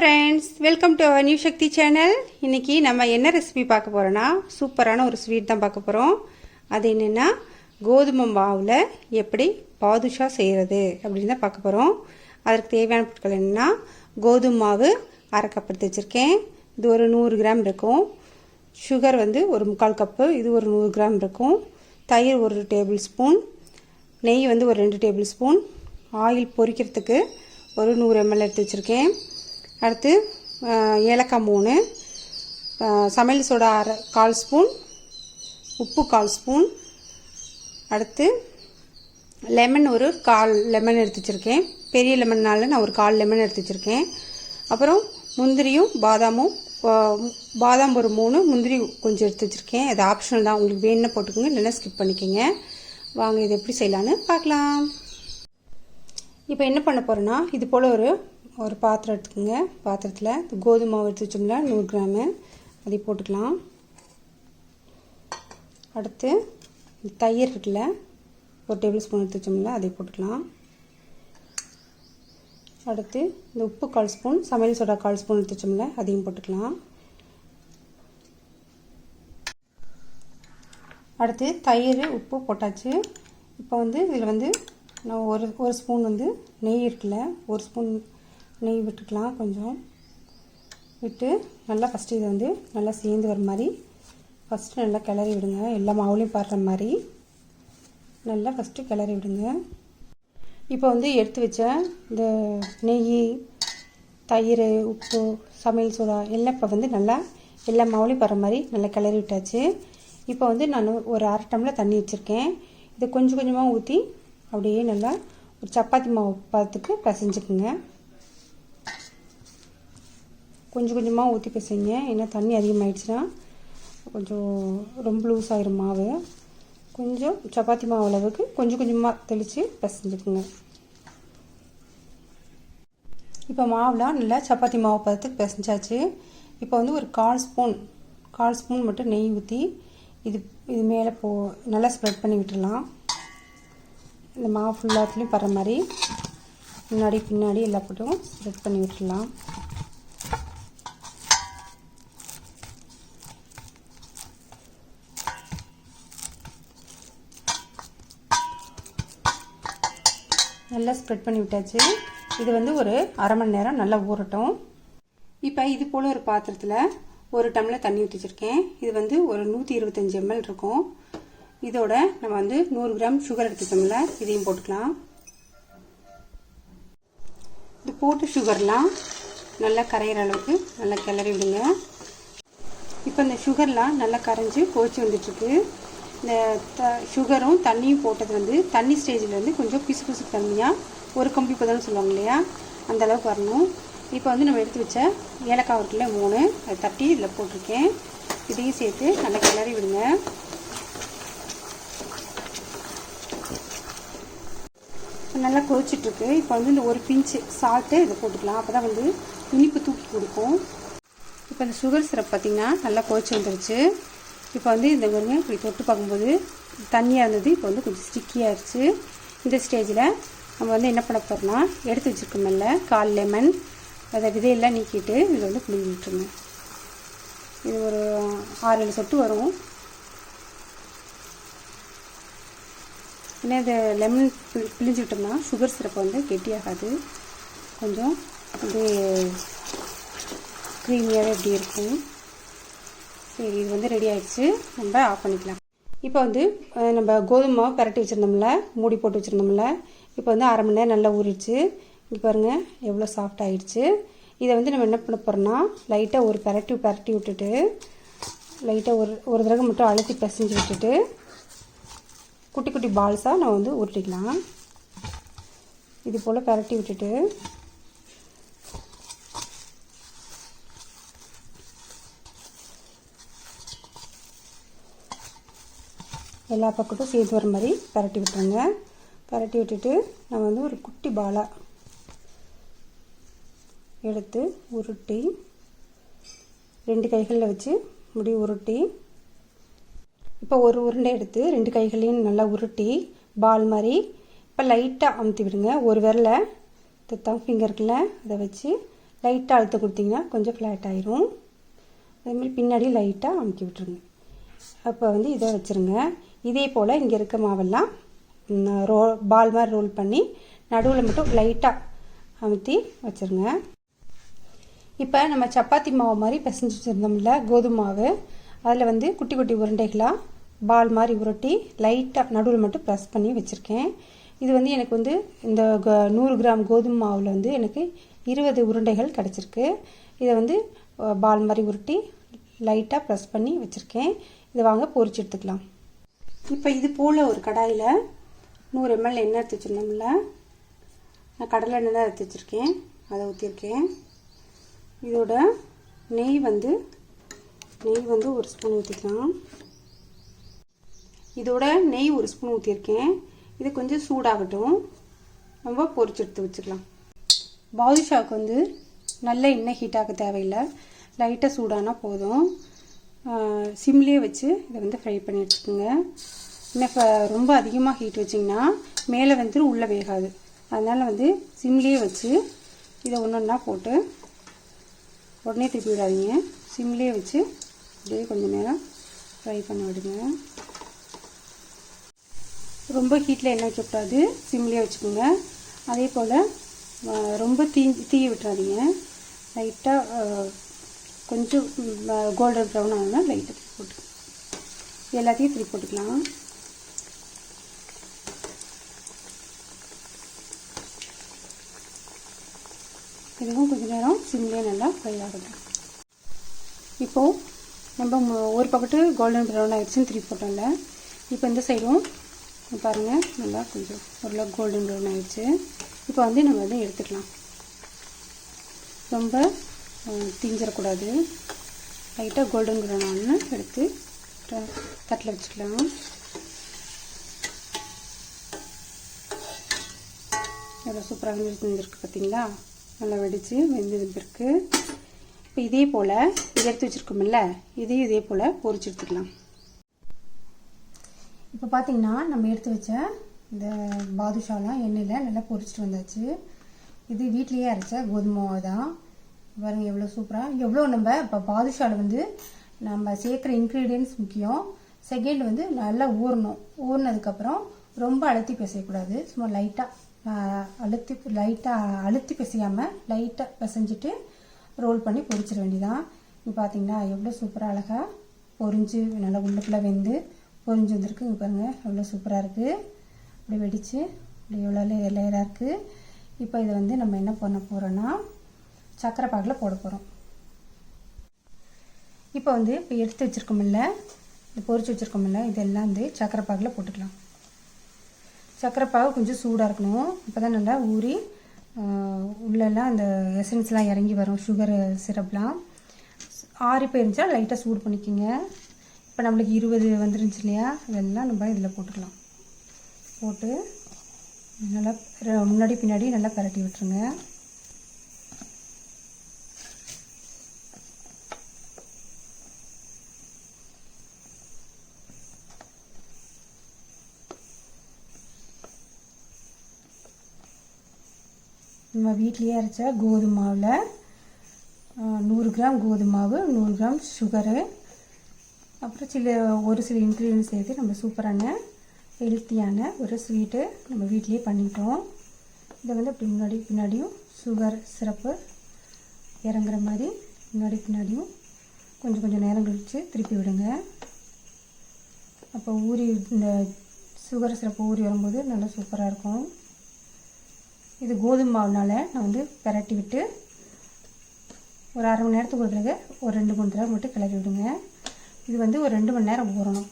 Friends welcome to our new Sakthi channel இன்றைக்கி நம்ம என்ன ரெசிபி பார்க்க போகிறோன்னா சூப்பரான ஒரு ஸ்வீட் தான் பார்க்க போகிறோம் அது என்னென்னா கோதுமை மாவில் எப்படி பாதுஷா செய்கிறது அப்படின்னு தான் பார்க்க போகிறோம் அதற்கு தேவையான பொருட்கள் என்னென்னா கோதுமை மாவு அரை கப் எடுத்து வச்சுருக்கேன். இது ஒரு நூறு கிராம் இருக்கும். சுகர் வந்து ஒரு முக்கால் கப்பு இது ஒரு நூறு கிராம் இருக்கும். தயிர் ஒரு டேபிள் ஸ்பூன் நெய் வந்து ஒரு ரெண்டு டேபிள் ஸ்பூன் ஆயில் பொரிக்கிறதுக்கு ஒரு நூறு எம்எல் எடுத்து வச்சுருக்கேன். அடுத்து ஏலக்காய் மூணு சமையல் சோடா அரை கால் ஸ்பூன் உப்பு கால் ஸ்பூன். அடுத்து லெமன் ஒரு கால் லெமன் எடுத்து வச்சுருக்கேன். பெரிய லெமன்னால நான் ஒரு கால் லெமன் எடுத்து வச்சுருக்கேன். அப்புறம் முந்திரியும் பாதாமும் பாதாம் ஒரு மூணு முந்திரி கொஞ்சம் எடுத்து வச்சுருக்கேன். அது ஆப்ஷனல் தான். உங்களுக்கு வேணும்னா போட்டுக்கோங்க இல்லைன்னா ஸ்கிப் பண்ணிக்கோங்க. வாங்க இது எப்படி செய்யலான்னு பார்க்கலாம். இப்போ என்ன பண்ண போகிறேன்னா இது போல் ஒரு ஒரு பாத்திரம் எடுத்துக்கோங்க. பாத்திரத்தில் கோதுமை மாவு எடுத்து வச்சோம்ல நூறு கிராமு. அதை போட்டுக்கலாம். அடுத்து தயிர் இருக்குல்ல ஒரு டேபிள் ஸ்பூன் எடுத்து வச்சோம்ல அதை போட்டுக்கலாம். அடுத்து இந்த உப்பு கால் ஸ்பூன் சமையல் சோடா கால் ஸ்பூன் எடுத்து வச்சோம்ல அதையும் போட்டுக்கலாம். அடுத்து தயிர் உப்பு போட்டாச்சு. இப்போ வந்து இதில் வந்து நான் ஒரு ஒரு ஸ்பூன் வந்து நெய் இருக்குல்ல ஒரு ஸ்பூன் நெய் விட்டுக்கலாம் கொஞ்சம். விட்டு நல்லா ஃபஸ்ட்டு இதை வந்து நல்லா சேர்ந்து வர மாதிரி ஃபஸ்ட்டு நல்லா கிளறி விடுங்க. எல்லா மாவுலையும் படுற மாதிரி. நல்லா ஃபஸ்ட்டு கிளறி விடுங்க. இப்போ வந்து எடுத்து வச்ச இந்த நெய் தயிர் உப்பு சமையல் சோடா எல்லாம் இப்போ வந்து நல்லா எல்லா மாவுலையும் படுற மாதிரி நல்லா கிளறி விட்டாச்சு. இப்போ வந்து நான் ஒரு அரை டம்ளர் தண்ணி வச்சுருக்கேன். இதை கொஞ்சம் கொஞ்சமாக ஊற்றி அப்படியே நல்லா ஒரு சப்பாத்தி மாவு பதத்துக்கு பிசைஞ்சுக்குங்க. கொஞ்சம் கொஞ்சமாக ஊற்றி பிசைங்க ஏன்னா தண்ணி அதிகமாகிடுச்சுன்னா கொஞ்சம் ரொம்ப லூஸ் ஆகிரும் மாவு. கொஞ்சம் சப்பாத்தி மாவு அளவுக்கு கொஞ்சம் கொஞ்சமாக தெளித்து பிசைஞ்சுக்குங்க. இப்போ மாவுலாம் நல்லா சப்பாத்தி மாவு பதத்துக்கு பிசைஞ்சாச்சு. இப்போ வந்து ஒரு கால் ஸ்பூன் கால் ஸ்பூன் மட்டும் நெய் ஊற்றி இது இது மேலே போ நல்லா ஸ்ப்ரெட் பண்ணி விட்டுடலாம். இந்த மாவு ஃபுல்லாத்துலேயும் படுற மாதிரி முன்னாடி பின்னாடி எல்லா போட்டும் ஸ்ப்ரெட் பண்ணி விட்டுடலாம். நல்லா ஸ்ப்ரெட் பண்ணி விட்டாச்சு. இது வந்து ஒரு அரை மணி நேரம் நல்லா ஊறட்டும். இப்போ இது போல் ஒரு பாத்திரத்தில் ஒரு டம்ளர் தண்ணி ஊற்றி வச்சுருக்கேன். இது வந்து ஒரு நூற்றி இருபத்தஞ்சி எம்எல் இருக்கும். இதோட நம்ம வந்து நூறு கிராம் சுகர் எடுத்துக்கோம்ல இதையும் போட்டுக்கலாம். இது போட்டு சுகர்லாம் நல்லா கரையிற அளவுக்கு நல்லா கிளறி விடுங்க. இப்போ இந்த சுகர்லாம் நல்லா கரைஞ்சி கொதிச்சு வந்துட்டுருக்கு இந்த த சுகரும் தண்ணியும் போட்டது வந்து தண்ணி ஸ்டேஜில் வந்து கொஞ்சம் பிசு பிசு தண்ணியாக ஒரு கம்பி பதம்னு சொல்லுவாங்க இல்லையா? அந்த அளவுக்கு வரணும். இப்போ வந்து நம்ம எடுத்து வச்ச ஏலக்காய் இருக்குல்ல மூணு அதை தட்டி இதில் போட்டிருக்கேன். இதையும் சேர்த்து நல்லா கிளறி விடுங்க. நல்லா கொதிச்சிட்ருக்கு. இப்போ வந்து இந்த ஒரு பிஞ்சு சால்ட்டு இதை போட்டுக்கலாம். அப்போ தான் வந்து இனிப்பு தூக்கி கொடுக்கும். இப்போ இந்த சுகர் சிரப் பார்த்திங்கன்னா நல்லா கொதிச்சு வந்துருச்சு. இப்போ வந்து இந்த பாருங்க இப்படி தொட்டு பார்க்கும்போது தண்ணியாக இருந்தது இப்போ வந்து கொஞ்சம் ஸ்டிக்கியாகிடுச்சு இந்த ஸ்டேஜில் நம்ம வந்து என்ன பண்ண போகிறோம்னா எடுத்து வச்சுருக்கோமில்ல கால் லெமன் அதை விதையெல்லாம் நீக்கிட்டு இதில் வந்து புளிஞ்சு விட்டுருங்க. இது ஒரு ஆறு ஏழு சொட்டு வரும். ஏன்னா இது லெமன் பிழி பிழிஞ்சு விட்டோம்னா சுகர் சிரப் வந்து கெட்டியாகாது. கொஞ்சம் அப்படியே க்ரீமியாகவே இப்படி இருக்கும். சரி இது வந்து ரெடி ஆகிடுச்சு நம்ம ஆஃப் பண்ணிக்கலாம். இப்போ வந்து நம்ம கோதுமை மாவு பரட்டி வச்சுருந்தோம்ல மூடி போட்டு வச்சுருந்தோம்ல இப்போ வந்து அரை மணி நேரம் நல்லா ஊறிடுச்சு. இங்கே பாருங்கள் எவ்வளோ சாஃப்ட் ஆகிடுச்சு இதை வந்து நம்ம என்ன பண்ண போகிறோம்னா லைட்டாக ஒரு பரட்டி பரட்டி விட்டுட்டு லைட்டாக ஒரு ஒரு தடவை மட்டும் அழுத்தி பிசைஞ்சு விட்டுட்டு குட்டி குட்டி பால்ஸாக நான் வந்து உருட்டிக்கலாம். இது போல் பரட்டி விட்டுட்டு எல்லா பக்கத்தும் சேர்த்து வர மாதிரி பரட்டி விட்டுருங்க. பரட்டி விட்டுட்டு நான் வந்து ஒரு குட்டி பாலாக எடுத்து உருட்டி ரெண்டு கைகளில் வச்சு முடி உருட்டி இப்போ ஒரு உருண்டை எடுத்து ரெண்டு கைகளையும் நல்லா உருட்டி பால் மாதிரி இப்போ லைட்டாக அமுத்தி விடுங்க. ஒரு விரலை தம் ஃபிங்கர் அதை வச்சு லைட்டாக அழுத்த கொடுத்தீங்கன்னா கொஞ்சம் ஃப்ளாட் ஆயிரும். அதேமாதிரி பின்னாடி லைட்டாக அமுக்கி விட்டுருங்க. அப்போ வந்து இதை வச்சுருங்க. இதே போல் இங்கே இருக்க மாவெல்லாம் ரோ பால் மாதிரி ரோல் பண்ணி நடுவில் மட்டும் லைட்டாக அமுத்தி வச்சுருங்க. இப்போ நம்ம சப்பாத்தி மாவு மாதிரி பிசைஞ்சு வச்சுருந்தோம்ல கோதுமை மாவு அதில் வந்து குட்டி குட்டி உருண்டைகளாக பால் மாதிரி உருட்டி லைட்டாக நடுவில் மட்டும் ப்ரெஸ் பண்ணி வச்சுருக்கேன். இது வந்து எனக்கு வந்து இந்த க- நூறு கிராம் கோதுமை மாவில் வந்து எனக்கு இருபது உருண்டைகள் கிடச்சிருக்கு. இதை வந்து பால் மாதிரி உருட்டி லைட்டாக ப்ரெஸ் பண்ணி வச்சுருக்கேன். இதை வாங்க பொரிச்சு எடுத்துக்கலாம். இப்போ இது போல் ஒரு கடாயில் நூறு எம்எல் எண்ணெய் எடுத்து வச்சுருந்தோம்ல. நான் கடலை எண்ணெய் தான் எடுத்து வச்சுருக்கேன். அதை ஊற்றிருக்கேன் இதோட நெய் வந்து நெய் வந்து ஒரு ஸ்பூன் ஊற்றிக்கலாம் இதோட நெய் ஒரு ஸ்பூன் ஊற்றிருக்கேன் இது கொஞ்சம் சூடாகட்டும். நம்ம பொறிச்சு எடுத்து வச்சுக்கலாம். பாதுஷாவுக்கு வந்து நல்ல எண்ணெய் ஹீட் ஆக தேவையில்லை. லைட்டாக சூடானா போதும். சிம்லேயே வச்சு இதை வந்து ஃப்ரை பண்ணி எடுத்துக்கோங்க இன்னும் இப்போ ரொம்ப அதிகமாக ஹீட் வச்சிங்கன்னா மேலே வந்து உள்ளே வேகாது. அதனால் வந்து சிம்லேயே வச்சு இதை ஒன்று ஒன்றா போட்டு உடனே திருப்பி விடாதீங்க. சிம்லேயே வச்சு அப்படியே கொஞ்சம் நேரம் ஃப்ரை பண்ண விடுங்க. ரொம்ப ஹீட்டில் எண்ணெய் வைக்கக்கூடாது. சிம்லேயே வச்சுக்கோங்க. அதே போல் ரொம்ப தீ தீய விட்டுறாதீங்க. லைட்டாக கொஞ்சம் கோல்டன் ப்ரௌன் ஆகுனா லைட்டாக திருப்பி போட்டு. எல்லாத்தையும் திருப்பி போட்டுக்கலாம். இதுவும் கொஞ்சம் நேரம் சிம்லேயே நல்லா ஃப்ரை ஆகட்டும். இப்போது நம்ம ஒரு பக்கத்து கோல்டன் ப்ரௌன் ஆகிடுச்சின்னு திருப்பி போட்டோம்ல இப்போ இந்த சைடும் பாருங்கள் நல்லா கொஞ்சம் ஓரளவு கோல்டன் ப்ரௌன் ஆகிடுச்சு இப்போ வந்து நம்ம வந்து எடுத்துக்கலாம். ரொம்ப தீஞ்சிடக்கூடாது லைட்டாக கோல்டன் ப்ரௌன் ஆனு எடுத்து தட்டில் வச்சுக்கலாம். எவ்வளோ சூப்பராக வெந்து வெந்திருக்கு பார்த்தீங்களா நல்லா வெடித்து வெந்து வெந்திருக்கு. இப்போ இதே போல் இது எடுத்து வச்சுருக்கோம்ல இதையும் இதே போல் பொரிச்சு எடுத்துக்கலாம். இப்போ பார்த்தீங்கன்னா நம்ம எடுத்து வச்ச இந்த பாதுஷாலாம் எண்ணெயில் நல்லா பொரிச்சிட்டு வந்தாச்சு. இது வீட்லேயே அரைச்ச கோதுமை தான் பாருங்க எவ்வளோ சூப்பராக எவ்வளோ நம்ம இப்போ பாதுஷாவில் வந்து நம்ம சேர்க்குற இன்க்ரீடியன்ஸ் முக்கியம். செகண்ட் வந்து நல்லா ஊறணும். ஊறினதுக்கப்புறம் ரொம்ப அழுத்தி பிசையக்கூடாது. சும்மா லைட்டாக அழுத்தி லைட்டாக அழுத்தி பிசையாமல் லைட்டாக பிசைஞ்சிட்டு ரோல் பண்ணி பொரிச்சிட வேண்டியதான் இப்போ பார்த்தீங்கன்னா எவ்வளோ சூப்பராக அழகாக பொரிஞ்சு நல்லா உள்ளுக்குள்ளே வெந்து பொரிஞ்சு வந்திருக்கு. இங்கே பாருங்கள் எவ்வளோ சூப்பராக இருக்குது அப்படி வெடித்து அப்படி எவ்வளோ லேயர் லேயராக இருக்குது இப்போ இதை வந்து நம்ம என்ன பண்ண போகிறோன்னா சர்க்கரை பாகில் போட போகிறோம் இப்போ வந்து இப்போ எடுத்து வச்சுருக்கோமில்ல இந்த பொறிச்சு வச்சுருக்கோமில்ல இதெல்லாம் வந்து சர்க்கரை பாகில் போட்டுக்கலாம். சக்கரை பாகு கொஞ்சம் சூடாக இருக்கணும். அப்போ தான் நல்லா ஊறி உள்ளெல்லாம் அந்த எசன்ஸ்லாம் இறங்கி வரும். சுகர் சிரப்லாம் ஆறி போயிருந்துச்சா லைட்டாக சூடு பண்ணிக்கோங்க. இப்போ நம்மளுக்கு இருபது வந்துருந்துச்சு இல்லையா? இதெல்லாம் நம்ம இதில் போட்டுக்கலாம். போட்டு நல்லா முன்னாடி பின்னாடி நல்லா பரட்டி விட்டுருங்க. நம்ம வீட்லேயே அரைச்ச கோதுமை மாவில் நூறு கிராம் கோதுமை மாவு நூறு கிராம் சுகரு அப்புறம் சில ஒரு சில இன்க்ரீடியன்ஸ் சேர்த்து நம்ம சூப்பரான ஹெல்த்தியான ஒரு ஸ்வீட்டு நம்ம வீட்லேயே பண்ணிட்டோம். இதை வந்து அப்படி முன்னாடி பின்னாடியும் சுகர் சிரப்பு இறங்குற மாதிரி முன்னாடி பின்னாடியும் கொஞ்சம் கொஞ்சம் நேரம் கழித்து திருப்பி விடுங்க. அப்போ ஊறி இந்த சுகர் சிரப்பு ஊறி வரும்போது நல்லா சூப்பராக இருக்கும். இது கோதுமை மாவுனால் நான் வந்து பிரட்டி விட்டு ஒரு அரை மணி நேரத்துக்கு ஒரு தடவை ஒரு ரெண்டு மூணு தடவை மட்டும் கிளறி விடுங்க. இது வந்து ஒரு ரெண்டு மணி நேரம் ஊறணும்.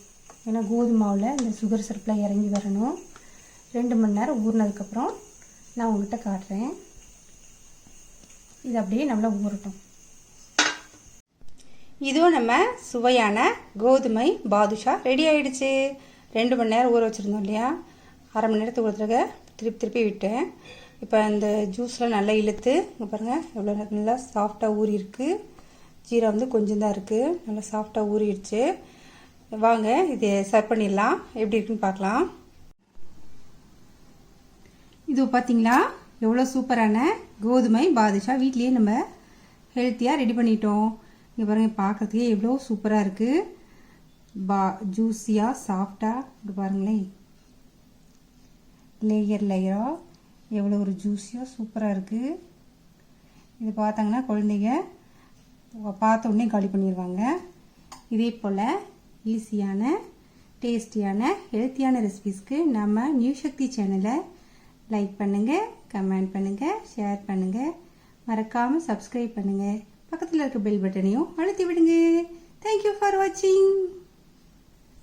ஏன்னா கோதுமை மாவில் இந்த சுகர் சிரப்பில் இறங்கி வரணும். ரெண்டு மணி நேரம் ஊறினதுக்கப்புறம் நான் உங்கள்கிட்ட காட்டுறேன். இது அப்படியே நல்லா ஊறட்டும். இதுவும் நம்ம சுவையான கோதுமை பாதுஷா ரெடி ஆகிடுச்சு ரெண்டு மணி நேரம் ஊற வச்சுருந்தோம் இல்லையா? அரை மணி நேரத்துக்கு ஒரு தடவை திருப்பி திருப்பி விட்டேன். இப்போ இந்த ஜூஸ்லாம் நல்லா இழுத்து இங்கே பாருங்கள் எவ்வளோ நல்லா சாஃப்டாக ஊறி இருக்கு ஜீரா வந்து கொஞ்சம் தான் இருக்குது நல்லா சாஃப்டாக ஊறிடுச்சு. வாங்க இது சர்வ் பண்ணிடலாம். எப்படி இருக்குன்னு பார்க்கலாம். இது பார்த்தீங்களா எவ்வளோ சூப்பரான கோதுமை பாதுஷா. வீட்லேயே நம்ம ஹெல்த்தியாக ரெடி பண்ணிட்டோம். இங்கே பாருங்கள் பார்க்கறதுக்கே எவ்வளோ சூப்பராக இருக்குது பா ஜூஸியாக சாஃப்டாக இங்கே பாருங்களேன். லேயர் லேயராக எவ்வளோ ஒரு ஜூஸியாக சூப்பராக இருக்குது இது பார்த்தாங்கன்னா குழந்தைங்க பார்த்த உடனே காலி பண்ணிடுவாங்க இதே போல் ஈஸியான டேஸ்டியான ஹெல்த்தியான ரெசிபீஸ்க்கு நம்ம நியூ சக்தி சேனலை லைக் பண்ணுங்கள் கமெண்ட் பண்ணுங்கள் ஷேர் பண்ணுங்கள் மறக்காமல் சப்ஸ்கிரைப் பண்ணுங்கள் பக்கத்தில் இருக்க பெல் பட்டனையும் அழுத்தி விடுங்க. தேங்க்யூ ஃபார் வாட்சிங்